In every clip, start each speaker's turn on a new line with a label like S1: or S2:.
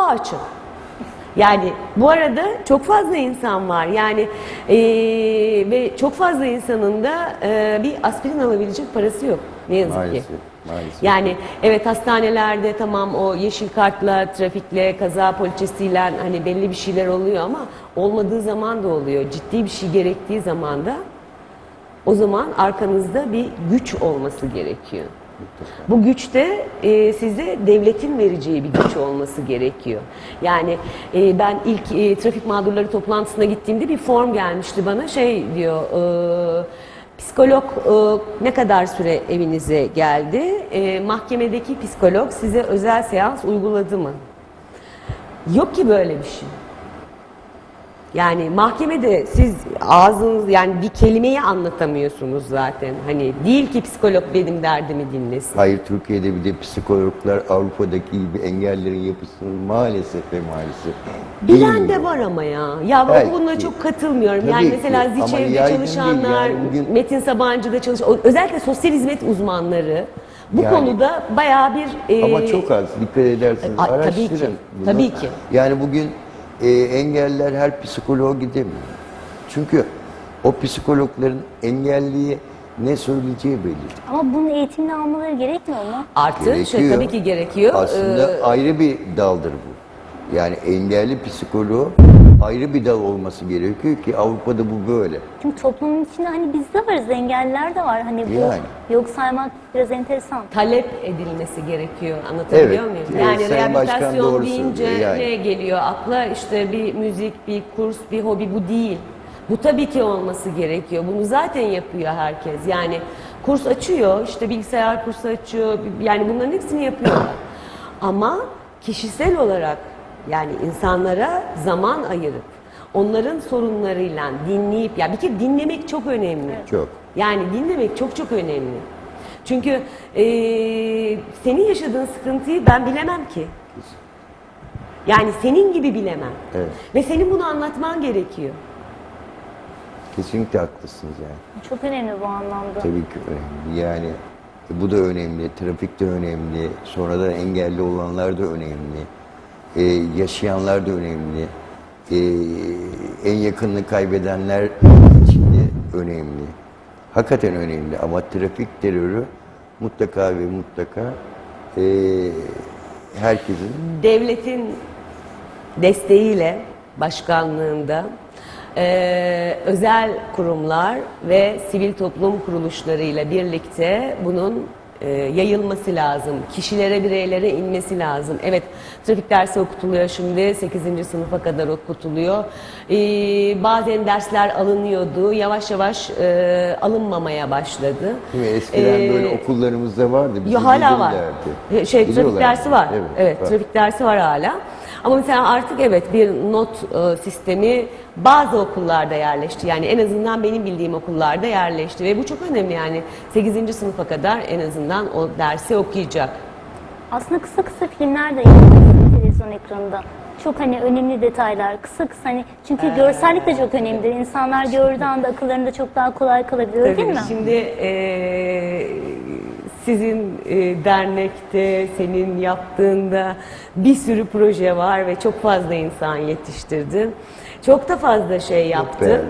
S1: açın. Yani bu arada çok fazla insan var. Yani eee, ve çok fazla insanın da eee, bir aspirin alabilecek parası yok. Ne yazık
S2: Maalesef.
S1: ki.
S2: Maalesef.
S1: Yani evet hastanelerde tamam o yeşil kartla, trafikle, kaza poliçesiyle hani belli bir şeyler oluyor ama olmadığı zaman da oluyor. Ciddi bir şey gerektiği zaman da o zaman arkanızda bir güç olması gerekiyor. Bu güç de e, size devletin vereceği bir güç olması gerekiyor. Yani e, ben ilk e, trafik mağdurları toplantısına gittiğimde bir form gelmişti bana şey diyor e, psikolog e, ne kadar süre evinize geldi? E, mahkemedeki psikolog size özel seans uyguladı mı? Yok ki böyle bir şey. Yani mahkemede siz ağzınız yani bir kelimeyi anlatamıyorsunuz zaten. Hani değil ki psikolog benim derdimi dinlesin.
S2: Hayır Türkiye'de bir de psikologlar Avrupa'daki gibi engellerin yapısını maalesef ve maalesef
S1: Bilen
S2: bilmiyor.
S1: de var ama ya. Ya ben
S2: Belki.
S1: bunun'a çok katılmıyorum.
S2: Tabii
S1: yani
S2: ki.
S1: mesela
S2: Ama
S1: Ziçev'de
S2: yaygın değil.
S1: çalışanlar,
S2: Yani bugün-
S1: Metin Sabancı'da çalışan, özellikle sosyal hizmet uzmanları bu
S2: Yani-
S1: konuda bayağı bir... e,
S2: Ama çok az dikkat ederseniz
S1: Ay, tabii
S2: araştırın.
S1: ki,
S2: bunu.
S1: tabii ki.
S2: Yani bugün e, engelliler her psikoloğa gidemiyor. Çünkü o psikologların engelliye ne söyleyeceği belli.
S3: Ama bunun eğitimini almaları gerekmiyor mu?
S1: Artı şöyle
S2: Gerekiyor.
S1: tabii ki gerekiyor.
S2: Aslında
S1: Ee,
S2: ayrı bir daldır bu. Yani engelli psikoloğu ayrı bir dal olması gerekiyor ki Avrupa'da bu böyle.
S3: Çünkü toplumun içinde hani biz de varız, engelliler de var. Hani bu
S2: Yani.
S3: yok saymak biraz enteresan.
S1: talep edilmesi gerekiyor. Anlatabiliyor
S2: Evet,
S1: muyum?
S2: evet,
S1: Yani
S2: Sayın Başkan
S1: rehabilitasyon
S2: doğru
S1: deyince
S2: söylüyor, yani.
S1: ne geliyor akla? İşte bir müzik, bir kurs, bir hobi bu değil. Bu tabii ki olması gerekiyor. Bunu zaten yapıyor herkes. Yani kurs açıyor, işte bilgisayar kursu açıyor. Yani bunların hepsini yapıyorlar. Ama kişisel olarak yani insanlara zaman ayırıp onların sorunlarıyla dinleyip ya bir kere dinlemek çok önemli.
S2: Çok.
S1: Yani dinlemek çok çok önemli. Çünkü eee, senin yaşadığın sıkıntıyı ben bilemem ki. Yani senin gibi bilemem.
S2: Evet.
S1: Ve senin bunu anlatman gerekiyor.
S2: Kesinlikle haklısınız yani.
S3: Çok önemli bu anlamda.
S2: Tabii ki önemli. Yani bu da önemli, trafik de önemli, sonradan engelli olanlar da önemli, Ee, yaşayanlar da önemli, Ee, en yakınını kaybedenler için de önemli. Hakikaten önemli ama trafik terörü mutlaka ve mutlaka ee, herkesin
S1: Devletin desteğiyle başkanlığında eee, özel kurumlar ve sivil toplum kuruluşlarıyla birlikte bunun eee, yayılması lazım. Kişilere, bireylere inmesi lazım. Evet, trafik dersi okutuluyor şimdi. 8. sınıfa kadar okutuluyor. Eee, bazen dersler alınıyordu. Yavaş yavaş eee, alınmamaya başladı.
S2: Değil mi? Eskiden
S1: Eee,
S2: böyle okullarımızda vardı. bize
S1: Yo, hala var. E, Şey trafik dersi var. Evet,
S2: var.
S1: trafik dersi var hala. Ama mesela artık evet bir not e, sistemi bazı okullarda yerleşti. Yani en azından benim bildiğim okullarda yerleşti ve bu çok önemli yani 8. sınıfa kadar en azından o dersi okuyacak.
S3: Aslında kısa kısa filmler de yapılıyor televizyon ekranında. Çok hani önemli detaylar, kısa kısa hani çünkü
S1: Ee,
S3: görsellik de çok önemlidir. İnsanlar gördüğü anda akıllarında çok daha kolay kalabilir öyle değil mi?
S1: Şimdi e, sizin e, dernekte, senin yaptığında bir sürü proje var ve çok fazla insan yetiştirdin. Çok da fazla şey yaptın.
S2: be.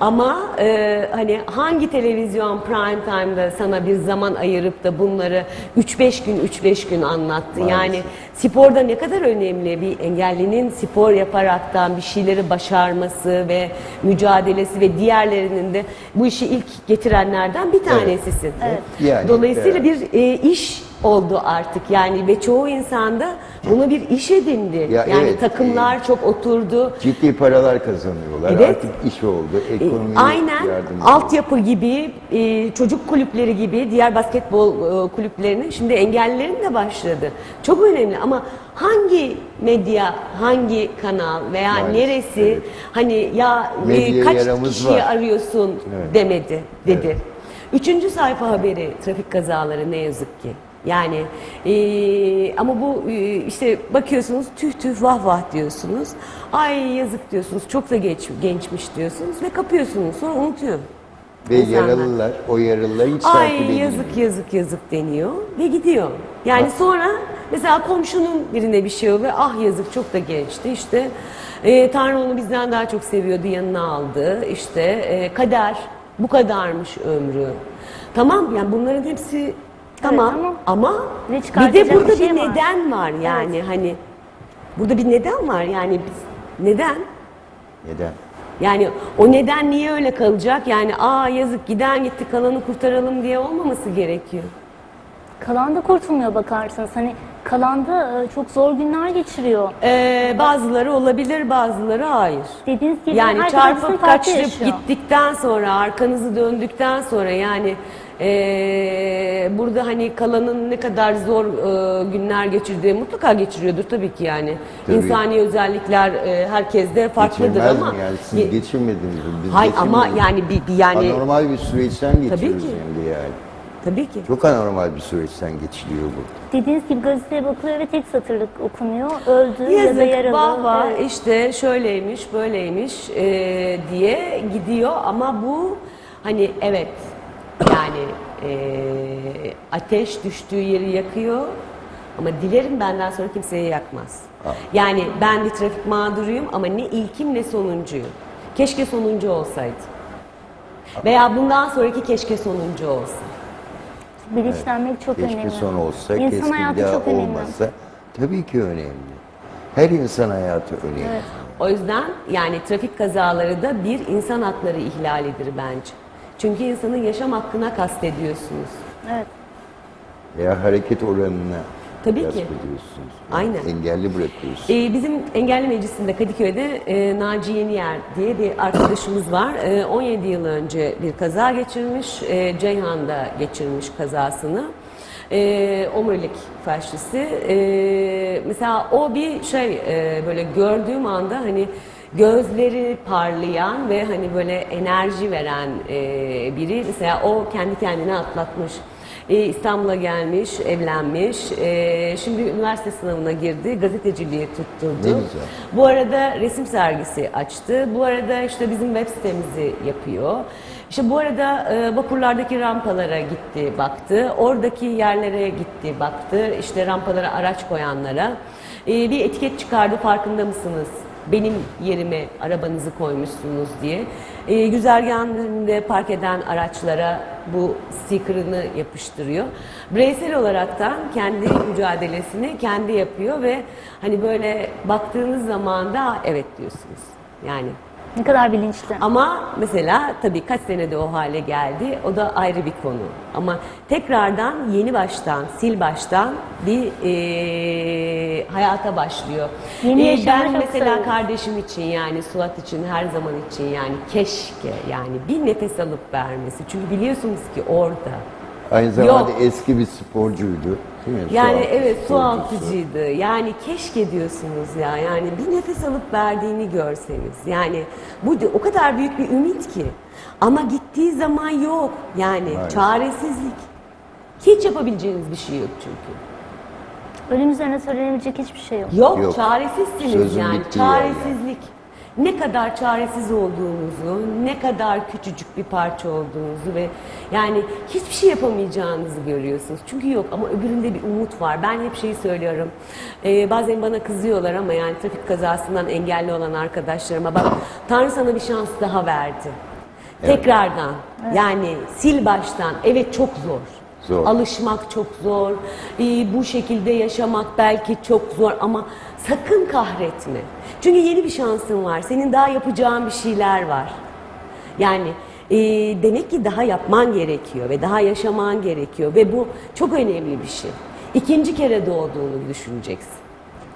S1: Ama e, hani hangi televizyon prime time'da sana bir zaman ayırıp da bunları 3-5 gün 3-5 gün anlattı.
S2: Maalesef.
S1: Yani sporda ne kadar önemli bir engellinin spor yaparaktan bir şeyleri başarması ve mücadelesi ve diğerlerinin de bu işi ilk getirenlerden bir tanesisin.
S2: Yani,
S1: Dolayısıyla
S2: evet.
S1: bir e, iş oldu artık yani ve çoğu insanda bunu bir iş edindi.
S2: Ya
S1: yani
S2: evet,
S1: takımlar çok oturdu.
S2: Ciddi paralar kazanıyorlar.
S1: Evet.
S2: Artık iş oldu.
S1: E,
S2: Ekonomiye
S1: Aynen
S2: yardımcı.
S1: altyapı gibi, e, çocuk kulüpleri gibi, diğer basketbol e, kulüplerinin şimdi engellilerin de başladı. Çok önemli ama hangi medya, hangi kanal veya
S2: Maalesef,
S1: neresi
S2: evet.
S1: hani ya e,
S2: Medyaya
S1: kaç kişiyi
S2: var.
S1: arıyorsun
S2: Evet.
S1: demedi, dedi.
S2: Evet.
S1: Üçüncü sayfa haberi trafik kazaları ne yazık ki. Yani e, ama bu e, işte bakıyorsunuz tüh tüh vah vah diyorsunuz. Ay yazık diyorsunuz. Çok da geç, gençmiş diyorsunuz ve kapıyorsunuz. Sonra unutuyor.
S2: Ve
S1: insanlar.
S2: yaralılar, o yaralılar hiç takip
S1: Ay
S2: edilmiyor.
S1: yazık yazık yazık deniyor ve gidiyor. Yani sonra mesela komşunun birine bir şey oluyor. Ah yazık çok da gençti işte. E, Tanrı onu bizden daha çok seviyordu yanına aldı. İşte e, kader bu kadarmış ömrü. Tamam yani bunların hepsi tamam
S3: tamam.
S1: ama
S3: Ve
S1: bir de burada
S3: bir şey
S1: bir
S3: var.
S1: neden var yani hani burada bir neden var yani biz neden?
S2: Neden?
S1: Yani o neden niye öyle kalacak? Yani aa yazık giden gitti kalanı kurtaralım diye olmaması gerekiyor.
S3: Kalan da kurtulmuyor bakarsanız. Hani kalanda e, çok zor günler geçiriyor.
S1: Ee, bazıları olabilir bazıları hayır.
S3: Dediğiniz gibi
S1: Yani çarpıp kaçırıp
S3: yaşıyor.
S1: gittikten sonra arkanızı döndükten sonra yani ee, burada hani kalanın ne kadar zor ee, günler geçirdiği mutlaka geçiriyordur tabii ki yani.
S2: Tabii.
S1: İnsani özellikler ee, herkeste farklıdır
S2: Geçirmez
S1: ama
S2: mi yani siz
S1: Ye-
S2: geçirmediniz mi? Biz
S1: Hayır ama yani bir, bir yani
S2: Anormal bir süreçten geçiyoruz
S1: ki.
S2: hem de yani.
S1: Tabii ki.
S2: Çok anormal bir süreçten geçiliyor bu.
S3: Dediğiniz gibi gazeteye bakılıyor ve tek satırlık okunuyor. Öldü ya da
S1: Yazık
S3: yaralı.
S1: vah
S3: Evet.
S1: işte şöyleymiş böyleymiş e, diye gidiyor ama bu hani evet yani e, ateş düştüğü yeri yakıyor ama dilerim benden sonra kimseye yakmaz. Yani ben bir trafik mağduruyum ama ne ilkim ne sonuncuyum. Keşke sonuncu olsaydı. Veya bundan sonraki keşke sonuncu olsa.
S3: Bilinçlenmek çok
S2: Keşke
S3: önemli.
S2: son olsa,
S3: İnsan
S2: keşke bir
S3: hayatı
S2: daha
S3: çok önemli.
S2: olmasa. Tabii ki önemli. Her insan hayatı önemli.
S3: Evet.
S1: O yüzden yani trafik kazaları da bir insan hakları ihlalidir bence. Çünkü insanın yaşam hakkına kastediyorsunuz.
S3: Evet.
S2: Veya hareket oranına
S1: Tabii ki. Aynen.
S2: Engelli bırakıyorsunuz.
S1: Ee, bizim engelli meclisinde Kadıköy'de e, Naci Yeniyer diye bir arkadaşımız var. E, 17 yıl önce bir kaza geçirmiş. E, Ceyhan'da geçirmiş kazasını. E, omurilik felçlisi. E, mesela o bir şey e, böyle gördüğüm anda hani gözleri parlayan ve hani böyle enerji veren e, biri. Mesela o kendi kendine atlatmış. E, İstanbul'a gelmiş, evlenmiş. E, şimdi üniversite sınavına girdi. Gazeteciliği tutturdu.
S2: Ne güzel.
S1: Bu arada resim sergisi açtı. Bu arada işte bizim web sitemizi yapıyor. İşte bu arada e, vapurlardaki rampalara gitti, baktı. Oradaki yerlere gitti, baktı. İşte rampalara araç koyanlara. E, bir etiket çıkardı farkında mısınız? Benim yerime arabanızı koymuşsunuz diye. E, güzergahın önünde park eden araçlara bu sticker'ını yapıştırıyor. Bireysel olaraktan kendi mücadelesini kendi yapıyor ve hani böyle baktığınız zaman da evet diyorsunuz. Yani
S3: Ne kadar bilinçli.
S1: ama mesela tabii kaç senede o hale geldi o da ayrı bir konu. Ama tekrardan yeni baştan, sil baştan bir eee, hayata başlıyor.
S3: Yeni yaşama
S1: ben mesela
S3: sevindim.
S1: kardeşim için yani Suat için her zaman için yani keşke yani bir nefes alıp vermesi. Çünkü biliyorsunuz ki orada.
S2: Aynı zamanda
S1: Yok.
S2: eski bir sporcuydu. Değil mi? Su
S1: Yani
S2: altı
S1: evet su altıcıydı. Yani keşke diyorsunuz ya. Yani bir nefes alıp verdiğini görseniz. Yani bu o kadar büyük bir ümit ki. Ama gittiği zaman yok. Yani
S2: Maalesef.
S1: çaresizlik. Hiç yapabileceğiniz bir şey yok çünkü.
S3: Ölüm üzerine söylenebilecek hiçbir şey yok.
S1: Yok,
S2: Yok.
S1: çaresizsiniz
S2: Sözün
S1: yani.
S2: bittiği yer yani.
S1: Çaresizlik. Ne kadar çaresiz olduğunuzu, ne kadar küçücük bir parça olduğunuzu ve yani hiçbir şey yapamayacağınızı görüyorsunuz. Çünkü yok ama öbüründe bir umut var. Ben hep şeyi söylüyorum. Ee, bazen bana kızıyorlar ama yani trafik kazasından engelli olan arkadaşlarıma bak Tanrı sana bir şans daha verdi. Tekrardan yani sil baştan evet çok zor.
S2: Zor.
S1: Alışmak çok zor. Ee, bu şekilde yaşamak belki çok zor ama sakın kahretme. Çünkü yeni bir şansın var. Senin daha yapacağın bir şeyler var. Yani e, demek ki daha yapman gerekiyor ve daha yaşaman gerekiyor ve bu çok önemli bir şey. İkinci kere doğduğunu düşüneceksin.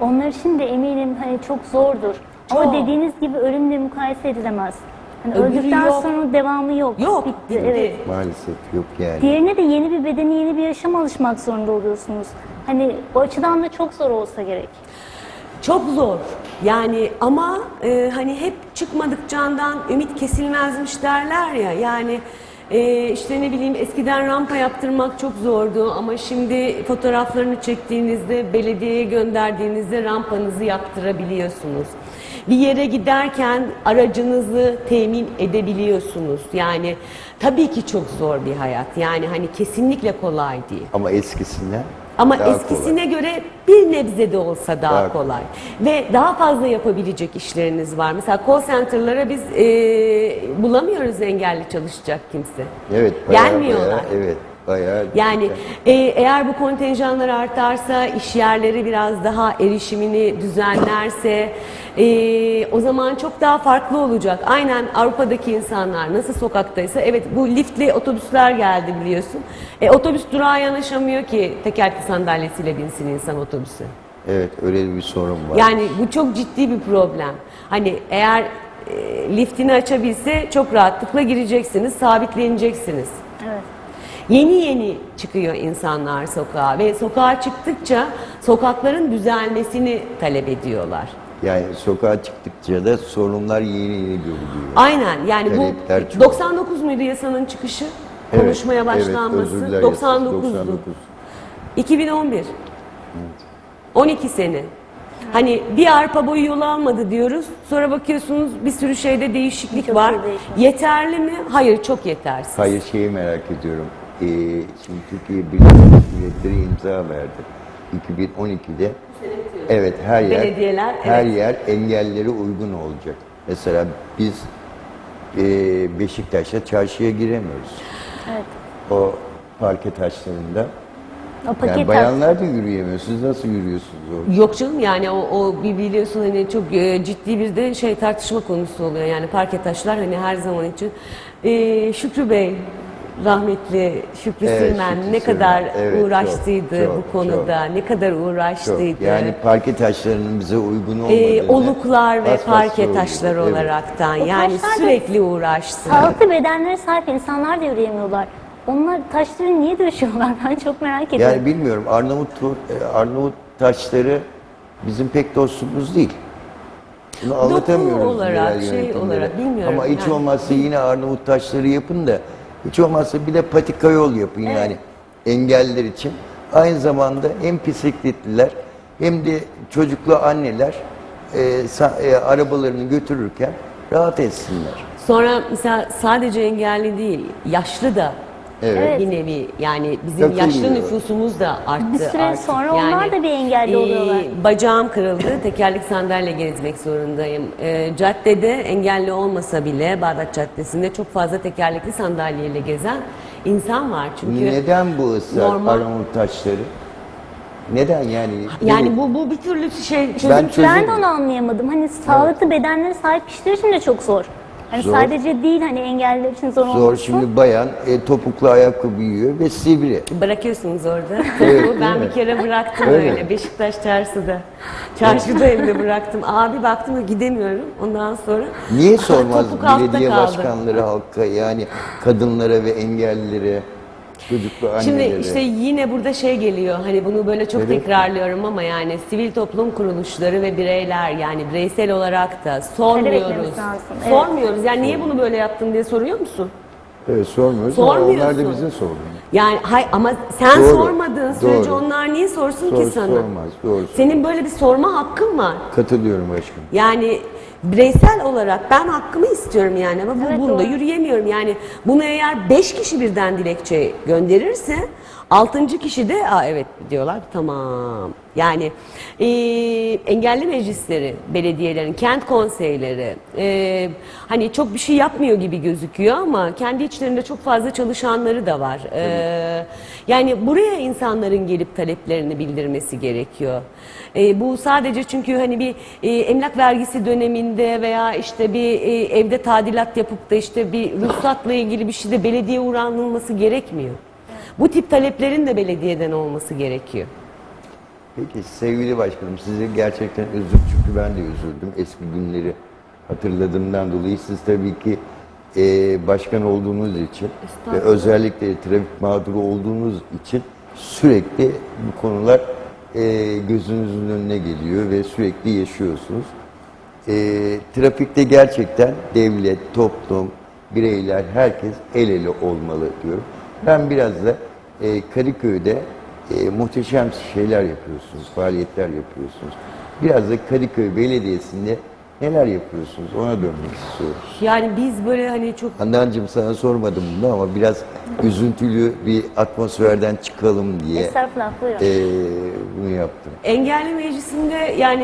S3: Onlar için de eminim hani çok zordur.
S1: Çok.
S3: Ama dediğiniz gibi ölümle mukayese edilemez. Hani
S1: Öbürü
S3: öldükten
S1: yok.
S3: sonra devamı yok.
S1: Yok,
S3: Bitti.
S1: bitti.
S3: Evet.
S2: Maalesef yok yani.
S3: Diğerine de yeni bir bedeni, yeni bir yaşam alışmak zorunda oluyorsunuz. Hani o açıdan da çok zor olsa gerek.
S1: Çok zor. Yani ama e, hani hep çıkmadık candan ümit kesilmezmiş derler ya. Yani e, işte ne bileyim eskiden rampa yaptırmak çok zordu ama şimdi fotoğraflarını çektiğinizde belediyeye gönderdiğinizde rampanızı yaptırabiliyorsunuz. Bir yere giderken aracınızı temin edebiliyorsunuz. Yani tabii ki çok zor bir hayat. Yani hani kesinlikle kolay değil.
S2: Ama eskisinden
S1: Ama
S2: Daha
S1: eskisine göre bir nebze de olsa daha,
S2: Daha
S1: kolay. Ve daha fazla yapabilecek işleriniz var. Mesela call center'lara biz e, bulamıyoruz engelli çalışacak kimse.
S2: Evet, bayağı,
S1: Gelmiyorlar.
S2: bayağı, evet, bayağı.
S1: Yani e, eğer bu kontenjanlar artarsa, iş yerleri biraz daha erişimini düzenlerse e, o zaman çok daha farklı olacak. Aynen Avrupa'daki insanlar nasıl sokaktaysa, evet bu liftli otobüsler geldi biliyorsun. E, otobüs durağa yanaşamıyor ki tekerlekli sandalyesiyle binsin insan otobüse.
S2: Evet, öyle bir sorun var.
S1: Yani bu çok ciddi bir problem. Hani eğer e, liftini açabilse çok rahatlıkla gireceksiniz, sabitleneceksiniz.
S3: Evet.
S1: Yeni yeni çıkıyor insanlar sokağa ve sokağa çıktıkça sokakların düzelmesini talep ediyorlar.
S2: Yani sokağa çıktıkça da sorunlar yeni yeni görülüyor.
S1: Aynen yani
S2: Talepler
S1: bu
S2: çok.
S1: 99 muydu yasanın çıkışı?
S2: Evet,
S1: Konuşmaya
S2: evet,
S1: başlanması
S2: dilerim,
S1: 99'du.
S2: 99.
S1: 2011. 12 sene. Hani bir arpa boyu yol almadı diyoruz. Sonra bakıyorsunuz bir sürü şeyde değişiklik
S3: Çok
S1: var.
S3: iyi değişmiş.
S1: Yeterli mi? Hayır, çok yetersiz.
S2: Hayır şeyi merak ediyorum. Ee, şimdi Türkiye Birleşik Milletleri imza verdi. 2012'de. Evet her yer
S1: Belediyeler,
S2: her
S1: evet.
S2: yer engellilere uygun olacak. Mesela biz e, Beşiktaş'ta çarşıya giremiyoruz.
S3: Evet.
S2: O parke taşlarında.
S3: O paket
S2: Yani bayanlar da yürüyemiyor. Siz nasıl yürüyorsunuz orada?
S1: Yok canım yani o, o bir biliyorsun hani çok e, ciddi bir de şey tartışma konusu oluyor yani parke taşlar hani her zaman için. E, Şükrü Bey rahmetli Şükrü
S2: Evet, Şükrü
S1: ne kadar
S2: Evet,
S1: uğraştıydı
S2: çok,
S1: bu
S2: çok,
S1: konuda ne kadar
S2: Çok.
S1: uğraştıydı.
S2: Yani parke taşlarının bize uygun olmadığını.
S1: E, oluklar ve parke taşları
S2: Evet.
S1: olaraktan
S3: O
S1: yani sürekli uğraştı.
S3: Sağlıklı bedenlere sahip insanlar da yürüyemiyorlar. Onlar taşları niye döşüyorlar? Ben çok merak ediyorum.
S2: Yani bilmiyorum Arnavut e, Arnavut taşları bizim pek dostumuz değil. Bunu anlatamıyoruz
S1: olarak,
S2: yerel
S1: şey olarak bilmiyorum
S2: Ama hiç
S1: yani.
S2: olmazsa yine Arnavut taşları yapın da hiç olmazsa bir de patika yol yapın yani engelliler için. Aynı zamanda hem bisikletliler hem de çocuklu anneler e, sa- e, arabalarını götürürken rahat etsinler.
S1: Sonra mesela sadece engelli değil yaşlı da
S2: Evet.
S1: bir nevi yani bizim yaşlı nüfusumuz da arttı
S3: Bir süre
S1: artık.
S3: sonra onlar da bir engelli oluyorlar.
S1: Bacağım kırıldı, tekerlek sandalye gezmek zorundayım. E, caddede engelli olmasa bile Bağdat Caddesi'nde çok fazla tekerlekli sandalyeyle gezen insan var. Çünkü
S2: Neden bu ısrar
S1: normal-
S2: Arnavut taşları? Neden yani?
S1: yani bu bu bir türlü şey çözüm
S2: Ben
S3: Ben
S2: çözüm-
S3: de onu anlayamadım. Hani sağlıklı bedenlere sahip kişiler için de çok zor. Hani
S2: Zor.
S3: sadece değil hani engelliler için zor,
S2: Zor
S3: olması.
S2: şimdi bayan e, topuklu ayakkabı giyiyor ve sivri.
S1: Bırakıyorsunuz orada.
S2: Evet,
S1: ben bir kere bıraktım
S2: Öyle.
S1: öyle. Beşiktaş çarşıda. Çarşıda evde bıraktım. Abi baktım gidemiyorum. Ondan sonra
S2: Niye sormaz belediye
S1: kaldı.
S2: başkanları halka yani kadınlara ve engellilere, çocuklu annelere?
S1: Şimdi işte yine burada şey geliyor hani bunu böyle çok
S2: Evet.
S1: tekrarlıyorum ama yani sivil toplum kuruluşları ve bireyler yani bireysel olarak da sormuyoruz.
S3: evet.
S1: Sormuyoruz. Yani niye bunu böyle yaptın diye soruyor musun?
S2: Evet, sormuyoruz ama onlar
S1: Sormuyorsun.
S2: da bize sormuyor.
S1: Yani hay ama sen
S2: Doğru,
S1: sormadığın sürece
S2: doğru.
S1: onlar niye sorsun
S2: Sor-
S1: ki sana?
S2: sormaz, doğru.
S1: Senin böyle bir sorma hakkın var.
S2: Katılıyorum aşkım.
S1: Yani bireysel olarak ben hakkımı istiyorum yani ama bu,
S3: Evet,
S1: bunda
S3: doğru.
S1: yürüyemiyorum. Yani bunu eğer beş kişi birden dilekçe gönderirse altıncı kişi de Aa, evet diyorlar tamam. Yani e, engelli meclisleri, belediyelerin, kent konseyleri e, hani çok bir şey yapmıyor gibi gözüküyor ama kendi içlerinde çok fazla çalışanları da var. E, yani buraya insanların gelip taleplerini bildirmesi gerekiyor. E, bu sadece çünkü hani bir e, emlak vergisi döneminde veya işte bir e, evde tadilat yapıp da işte bir ruhsatla ilgili bir şeyde belediye uğranılması gerekmiyor. Bu tip taleplerin de belediyeden olması gerekiyor.
S2: Peki sevgili başkanım size gerçekten özür çünkü ben de üzüldüm eski günleri hatırladığımdan dolayı siz tabii ki e, başkan olduğunuz için ve özellikle trafik mağduru olduğunuz için sürekli bu konular e, gözünüzün önüne geliyor ve sürekli yaşıyorsunuz. E, trafikte gerçekten devlet, toplum, bireyler, herkes el ele olmalı diyorum. Ben biraz da e, Kadıköy'de e, muhteşem şeyler yapıyorsunuz, faaliyetler yapıyorsunuz. Biraz da Kadıköy Belediyesi'nde Neler yapıyorsunuz? Ona dönmek istiyoruz.
S1: Yani biz böyle hani çok
S2: Handancığım sana sormadım bunu ama biraz üzüntülü bir atmosferden çıkalım diye
S3: Estağfurullah buyurun.
S2: eee, bunu yaptım.
S1: engelli meclisinde yani